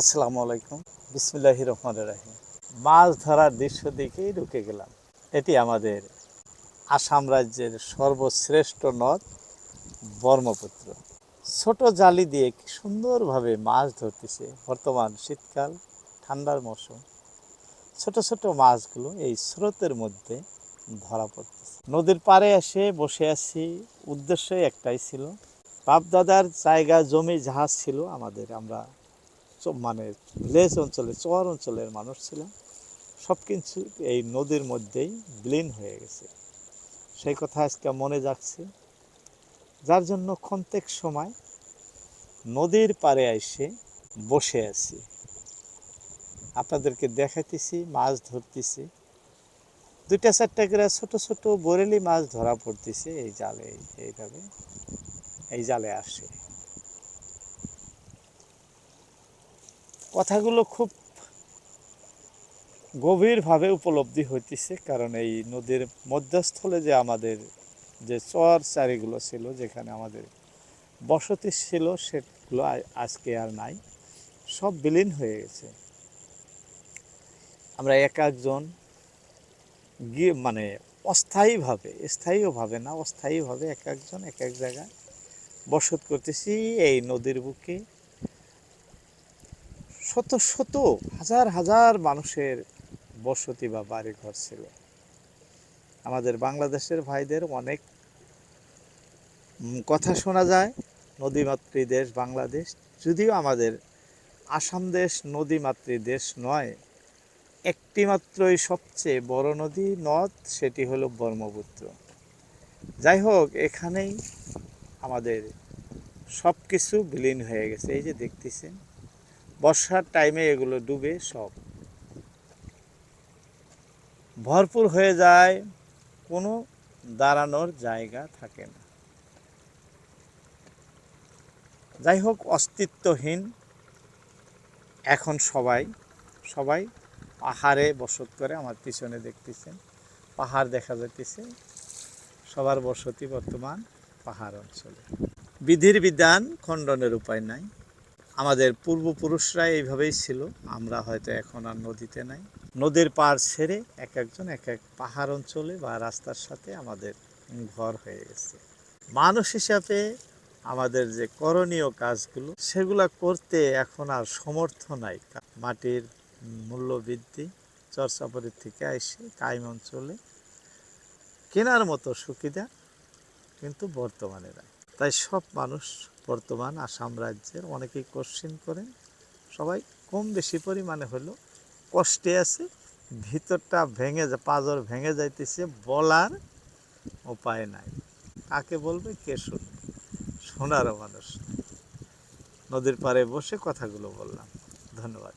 আসসালামু আলাইকুম। বিসমিল্লাহ রহমান রাহিম। মাছ ধরার দৃশ্য দেখেই ঢুকে গেলাম। এটি আমাদের আসাম রাজ্যের সর্বশ্রেষ্ঠ নদ, ব্রহ্মপুত্র। ছোট জালি দিয়ে কি সুন্দরভাবে মাছ ধরতেছে বর্তমান শীতকাল, ঠান্ডার মৌসুম। ছোট ছোট মাছগুলো এই স্রোতের মধ্যে ধরা পড়তেছে। নদীর পাড়ে এসে বসে আছি, উদ্দেশ্য একটাই ছিল, বাপদাদার জায়গা জমি জাহাজ ছিল আমাদের, আমরা মানে ভিলেজ অঞ্চলে, চর অঞ্চলের মানুষ ছিলাম সব কিছু এই নদীর মধ্যেই বিলীন হয়ে গেছে। সেই কথা আজকে মনে যাচ্ছে যার জন্য ক্ষন্তেক সময় নদীর পাড়ে এসে বসে আছি। আপনাদেরকে দেখাইতেছি, মাছ ধরতেছি। দুইটা, চারটা করে ছোট ছোট বরেলি মাছ ধরা পড়তেছে। এই জালে, এইভাবে, এই জালে আসে। কথাগুলো খুব গভীরভাবে উপলব্ধি হইতেছে, কারণ এই নদীর মধ্যস্থলে যে আমাদের যে চর চারিগুলো ছিল, যেখানে আমাদের বসতি ছিল, সেগুলো আজকে আর নাই। সব বিলীন হয়ে গেছে। আমরা এক একজন গিয়ে মানে অস্থায়ীভাবে, স্থায়ীভাবে না, অস্থায়ীভাবে এক একজন এক এক জায়গায় বসত করতেছি এই নদীর বুকে। শত শত হাজার হাজার মানুষের বসতি বা বাড়িঘর ছিল। আমাদের বাংলাদেশের ভাইদের অনেক কথা শোনা যায়, নদীমাতৃ দেশ বাংলাদেশ। যদিও আমাদের আসাম দেশ নদীমাতৃ দেশ নয়, একটি মাত্রই সবচেয়ে বড় নদী নদ, সেটি হলো ব্রহ্মপুত্র। যাই হোক, এখানেই আমাদের সব কিছু বিলীন হয়ে গেছে। এই যে দেখতেছেন বর্ষার টাইমে এগুলো ডুবে সব। ভরপুর হয়ে যায়, কোনো দাঁড়ানোর জায়গা থাকে না। যাই হোক, অস্তিত্বহীন এখন সবাই সবাই পাহাড়ে বসত করে আমার পিছনে দেখতেছেন, পাহাড় দেখা যাইতেছে, সবার বসতি বর্তমান পাহাড় অঞ্চলে। বিধির বিধান খণ্ডনের উপায় নাই। আমাদের পূর্বপুরুষরা এইভাবেই ছিল। আমরা হয়তো এখন আর নদীতে নাই। নদীর পাড় ছেড়ে এক একজন এক এক পাহাড় অঞ্চলে বা রাস্তার সাথে আমাদের ঘর হয়ে গেছে। মানুষ হিসাবে আমাদের যে করণীয় কাজগুলো, সেগুলা করতে এখন আর সমর্থ নাই। মাটির মূল্য বৃদ্ধি চর্চাপরির থেকে এসে কাইম অঞ্চলে কেনার মতো সুবিধা কিন্তু বর্তমানে নাই। তাই সব মানুষ বর্তমান আসাম রাজ্যের অনেকেই কোশ্চিন করেন। সবাই কম বেশি পরিমাণে হলো কষ্টে আছে, ভিতরটা ভেঙে যা, পাজর ভেঙে যাইতেছে বলার উপায় নাই। কাকে বলবে, কে শুনবে? শোনারও মানুষ নদীর পাড়ে বসে কথাগুলো বললাম। ধন্যবাদ।